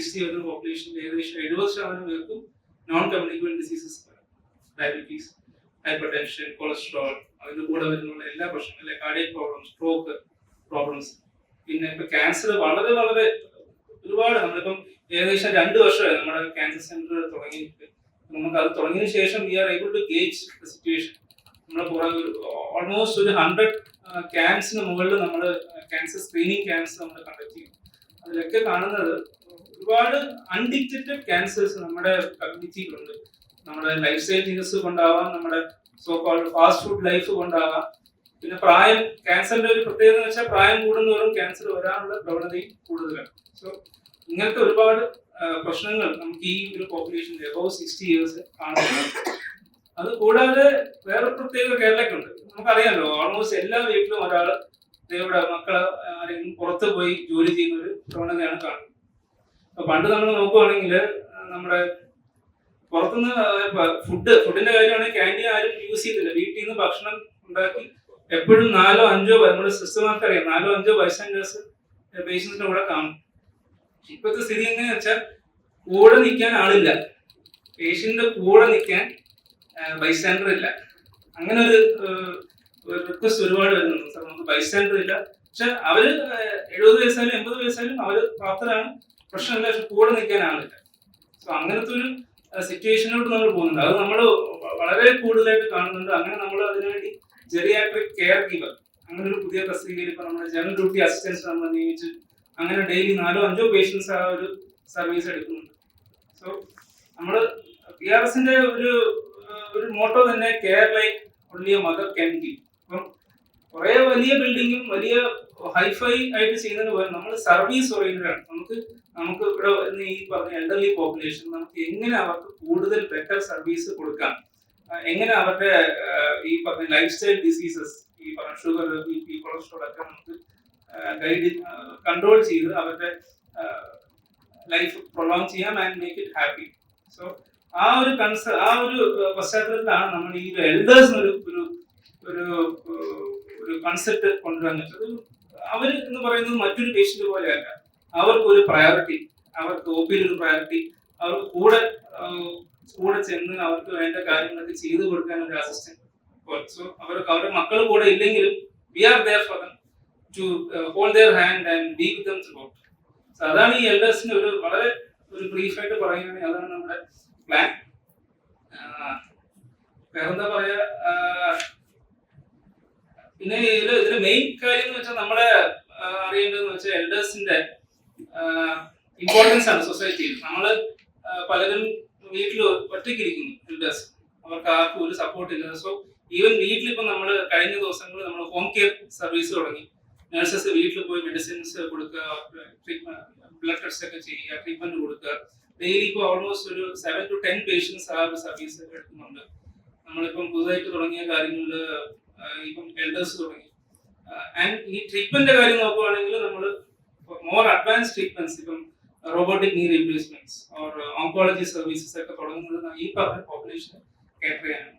Sixty വരുന്ന population ഏകദേശം എഴുപത് ശതമാനം പേർക്കും non communicable diseases diabetes hypertension cholesterol അതിന്റെ കൂടെ വരുന്നുള്ള എല്ലാ പ്രശ്നങ്ങളും അല്ലെ കാർഡിയക് പ്രോബ്ലംസ് സ്ട്രോക്ക് പ്രോബ്ലംസ് പിന്നെ ഇപ്പൊ ക്യാൻസർ വളരെ വളരെ ഒരുപാട്. നമ്മളിപ്പം ഏകദേശം രണ്ട് വർഷമായി നമ്മുടെ ക്യാൻസർ സെന്റർ തുടങ്ങിയിട്ട്. നമുക്ക് അത് തുടങ്ങിയതിന് ശേഷം we are able to gauge situation നമ്മുടെ പുറകെ ഓൾമോസ്റ്റ് ഒരു ഹൺഡ്രഡ് ക്യാൻസിന് മുകളിൽ നമ്മൾ ക്യാൻസർ സ്ക്രീനിങ് ക്യാൻസർ നമ്മൾ കണ്ടക്ട് ചെയ്യും. അതിലൊക്കെ കാണുന്നത് ഒരുപാട് അൺഡിറ്റക്റ്റഡ് ക്യാൻസേഴ്സ് നമ്മുടെ കമ്മ്യൂണിറ്റിയിലുണ്ട് നമ്മുടെ ലൈഫ് സ്റ്റൈൽ ചികിത്സ കൊണ്ടാവാം നമ്മുടെ so called fast food life കൊണ്ടാവാം. പിന്നെ പ്രായം ക്യാൻസറിന്റെ ഒരു പ്രത്യേകത എന്ന് വെച്ചാൽ പ്രായം കൂടുന്നതോറും ക്യാൻസർ വരാനുള്ള പ്രവണതയും കൂടുതലാണ്. സോ ഇങ്ങനത്തെ ഒരുപാട് പ്രശ്നങ്ങൾ നമുക്ക് ഈ ഒരു പോപ്പുലേഷൻ എബവ് സിക്സ്റ്റി ഇയേഴ്സ് കാണുന്നുണ്ട്. അത് കൂടാതെ വേറെ പ്രത്യേക കേരളക്കുണ്ട് നമുക്കറിയാമല്ലോ ഓൾമോസ്റ്റ് എല്ലാ വീട്ടിലും ഒരാൾ ഇവിടെ മക്കൾ ആരെങ്കിലും പുറത്ത് പോയി ജോലി ചെയ്യുന്ന ഒരു പ്രവണതയാണ് കാണുന്നത്. അപ്പൊ പണ്ട് നമ്മൾ നോക്കുവാണെങ്കിൽ നമ്മുടെ പുറത്തുനിന്ന് ഫുഡ് ഫുഡിന്റെ കാര്യമാണെങ്കിൽ ക്യാന്റീൻ ആരും യൂസ് ചെയ്യുന്നില്ല. വീട്ടിൽ നിന്ന് ഭക്ഷണം ഉണ്ടാക്കി എപ്പോഴും നാലോ അഞ്ചോ നമ്മുടെ സിസ്റ്റർമാർക്ക് അറിയാം നാലോ അഞ്ചോ വയസ്സേഴ്സ് പേഷ്യൻസിന്റെ കൂടെ കാണും. ഇപ്പോഴത്തെ സ്ഥിതി എങ്ങനെയാ വെച്ചാൽ കൂടെ നിൽക്കാൻ ആളില്ല. പേഷ്യന്റിന്റെ കൂടെ നിൽക്കാൻ ബൈസ്റ്റാൻഡർ ഇല്ല. അങ്ങനെ ഒരു റിക്വസ്റ്റ് ഒരുപാട് വരുന്നുണ്ട്. സാർ നമുക്ക് ബൈസ്റ്റാൻഡർ ഇല്ല പക്ഷെ അവർ എഴുപത് വയസ്സായാലും എൺപത് വയസ്സായാലും അവർ പ്രാപ്തരാണ് പ്രശ്നമില്ല. പക്ഷെ കൂടെ നിൽക്കാൻ ആളില്ല. സോ അങ്ങനത്തെ ഒരു സിറ്റുവേഷനിലോട്ട് നമ്മൾ പോകുന്നുണ്ട്. അത് നമ്മൾ വളരെ കൂടുതലായിട്ട് കാണുന്നുണ്ട്. അങ്ങനെ നമ്മൾ അതിനുവേണ്ടി ജെറിയാട്രിക് കെയർ ഗിവർ അങ്ങനെ ഒരു പുതിയ തസ്തികയിൽ ഇപ്പൊ നമ്മുടെ ജനറൽ ഡ്യൂട്ടി അസിസ്റ്റൻസ് നമ്മൾ നിയമിച്ച് അങ്ങനെ ഡെയിലി നാലോ അഞ്ചോ പേഷ്യൻസ് ആ ഒരു സർവീസ് എടുക്കുന്നുണ്ട്. സോ നമ്മൾ പി ആർ എസിന്റെ ഒരു ഒരു മോട്ടോ തന്നെ care like only a mother can give കുറെ വലിയ ബിൽഡിങ്ങും വലിയ ഹൈഫൈ ആയിട്ട് ചെയ്യുന്നതിന് പകരം നമ്മൾ സർവീസ് ഓറിയന്റഡ് ആണ്. നമുക്ക് നമുക്ക് ഇവിടെ വരുന്ന ഈ പറഞ്ഞ എൽഡർലി പോപ്പുലേഷൻ നമുക്ക് എങ്ങനെ അവർക്ക് കൂടുതൽ ബെറ്റർ സർവീസ് കൊടുക്കാം? എങ്ങനെ അവരുടെ ഈ പറഞ്ഞ ലൈഫ് സ്റ്റൈൽ ഡിസീസസ് ഈ പറഞ്ഞ ഷുഗർ ബി പി കൊളസ്ട്രോൾ ഒക്കെ നമുക്ക് ഗൈഡ് കൺട്രോൾ ചെയ്ത് അവരുടെ ലൈഫ് പ്രൊലോങ് ചെയ്യാം and make it happy so ആ ഒരു കൺസ ആ ഒരു പശ്ചാത്തലത്തിലാണ് നമ്മൾ ഈ ഒരു എൽഡേഴ്സ് ഒരു ഒരു ഒരു കൺസെപ്റ്റ് കൊണ്ടുവന്നിട്ട് അവർ എന്ന് പറയുന്നത് മറ്റൊരു പേഷ്യന്റ് പോലെയല്ല. അവർക്ക് ഒരു പ്രയോറിറ്റി അവർക്ക് ഒ പിയിൽ ഒരു പ്രയോറിറ്റി അവർക്ക് കൂടെ കൂടെ ചെന്ന് അവർക്ക് വേണ്ട കാര്യങ്ങളൊക്കെ ചെയ്തു കൊടുക്കാൻ ഒരു അസിസ്റ്റന്റ് സോ അവർക്ക് അവരുടെ മക്കൾ കൂടെ ഇല്ലെങ്കിലും we are there for to hold their hand and be with them support so അതാണ് ഈ എൽഡേഴ്സിന് ഒരു വളരെ ഒരു ബ്രീഫായിട്ട് പറയുകയാണെങ്കിൽ അതാണ് നമ്മുടെ പ്ലാൻ വേറെന്താ പറയാ? പിന്നെ ഇതിൽ ഇതിൽ മെയിൻ കാര്യം എന്ന് വെച്ചാൽ നമ്മളെ അറിയേണ്ടതെന്ന് വെച്ചാൽ എൽഡേഴ്സിന്റെ ഇമ്പോർട്ടൻസ് ആണ് സൊസൈറ്റിയിൽ നമ്മൾ പലരും വീട്ടിൽ ഒറ്റയ്ക്കിരിക്കുന്നു എൽഡേഴ്സ് അവർക്ക് ആർക്കും ഒരു സപ്പോർട്ട് ഇല്ല. സോ ഈവൻ വീട്ടിൽ ഇപ്പം നമ്മൾ കഴിഞ്ഞ ദിവസങ്ങളിൽ നമ്മൾ ഹോം കെയർ സർവീസ് തുടങ്ങി. നഴ്സസ് വീട്ടിൽ പോയി മെഡിസിൻസ് കൊടുക്കുക ബ്ലഡ് ടെസ്റ്റ് ഒക്കെ ചെയ്യുക ട്രീറ്റ്മെന്റ് കൊടുക്കുക. ഡെയിലി ഇപ്പോൾ ഓൾമോസ്റ്റ് ഒരു സെവൻ ടു ടെൻ പേഷ്യൻസ് ആ ഒരു സർവീസ് എടുക്കുന്നുണ്ട്. നമ്മളിപ്പം പുതുതായിട്ട് തുടങ്ങിയ കാര്യങ്ങളിൽ ഇപ്പം എൽഡേഴ്സ് തുടങ്ങി. ആൻഡ് ഈ ട്രീറ്റ്മെന്റിന്റെ കാര്യം നോക്കുവാണെങ്കിൽ നമ്മൾ മോർ അഡ്വാൻസ് ട്രീറ്റ്മെന്റ്സ് ഇപ്പം robotic knee replacements or oncology services ഒക്കെ തുടങ്ങുന്നത് ഈ പറഞ്ഞ പോപ്പുലേഷൻ ചെയ്യാനാണ്.